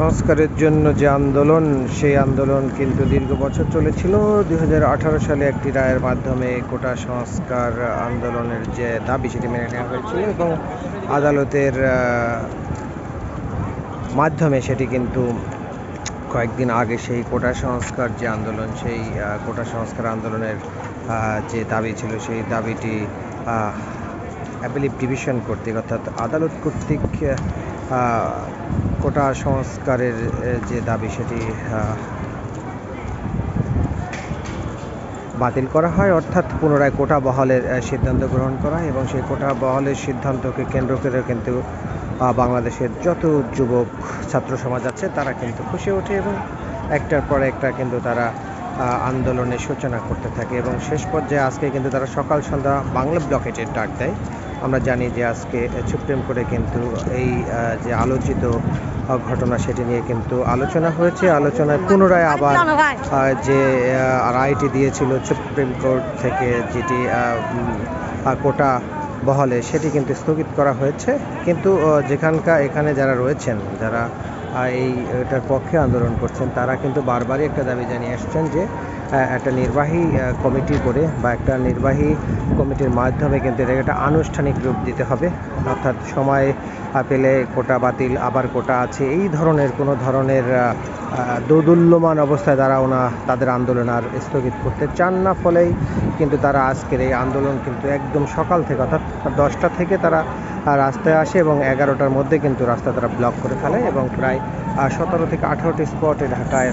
সংস্কারের জন্য যে আন্দোলন, সেই আন্দোলন কিন্তু দীর্ঘ বছর চলেছিল। দু হাজার আঠারো সালে একটি রায়ের মাধ্যমে কোটা সংস্কার আন্দোলনের যে দাবি, সেটি মেনে নেওয়া হয়েছিল এবং আদালতের মাধ্যমে সেটি কিন্তু কয়েকদিন আগে সেই কোটা সংস্কার যে আন্দোলন, সেই কোটা সংস্কার আন্দোলনের যে দাবি ছিল, সেই দাবিটি অ্যাপিলিভ ডিভিশন কর্তৃক, অর্থাৎ আদালত কর্তৃক কোটা সংস্কারের যে দাবি সেটি বাতিল করা হয়, অর্থাৎ পুনরায় কোটা বহালের সিদ্ধান্ত গ্রহণ করা হয় এবং সেই কোটা বহালের সিদ্ধান্তকে কেন্দ্র করে কিন্তু বাংলাদেশের যত যুবক, ছাত্র সমাজ আছে, তারা কিন্তু খুশি ওঠে এবং একটার পর একটা কিন্তু তারা আন্দোলনের সূচনা করতে থাকে এবং শেষ পর্যায়ে আজকে কিন্তু তারা সকাল সন্ধ্যা বাংলা ব্লকেটের ডাক দেয় আমরা জানি যে আজকে সুপ্রিম কোর্টে কিন্তু এই যে আলোচিত ঘটনা সেটি নিয়ে কিন্তু আলোচনা হয়েছে। আলোচনায় পুনরায় আবার যে রায়টি দিয়েছিল সুপ্রিম কোর্ট থেকে যেটি কোটা বহলে সেটি কিন্তু স্থগিত করা হয়েছে। কিন্তু যেখানকার এখানে যারা রয়েছেন, যারা এই, এটার পক্ষে আন্দোলন করছেন, তারা কিন্তু বারবারই একটা দাবি জানিয়ে আসছেন যে একটা নির্বাহী কমিটি করে বা একটা নির্বাহী কমিটির মাধ্যমে কিন্তু এটাকে একটা আনুষ্ঠানিক রূপ দিতে হবে। অর্থাৎ সময় পেলে কোটা বাতিল, আবার কোটা আছে, এই ধরনের কোনো ধরনের দোদুল্যমান অবস্থায় তারা ওনা, তাদের আন্দোলন আর স্থগিত করতে চান না। ফলেই কিন্তু তারা আজকের এই আন্দোলন কিন্তু একদম সকাল থেকে, অর্থাৎ দশটা থেকে তারা রাস্তায় আসে এবং এগারোটার মধ্যে কিন্তু রাস্তা তারা ব্লক করে ফেলে এবং প্রায় সতেরো থেকে আঠারোটি স্পটে ঢাকায়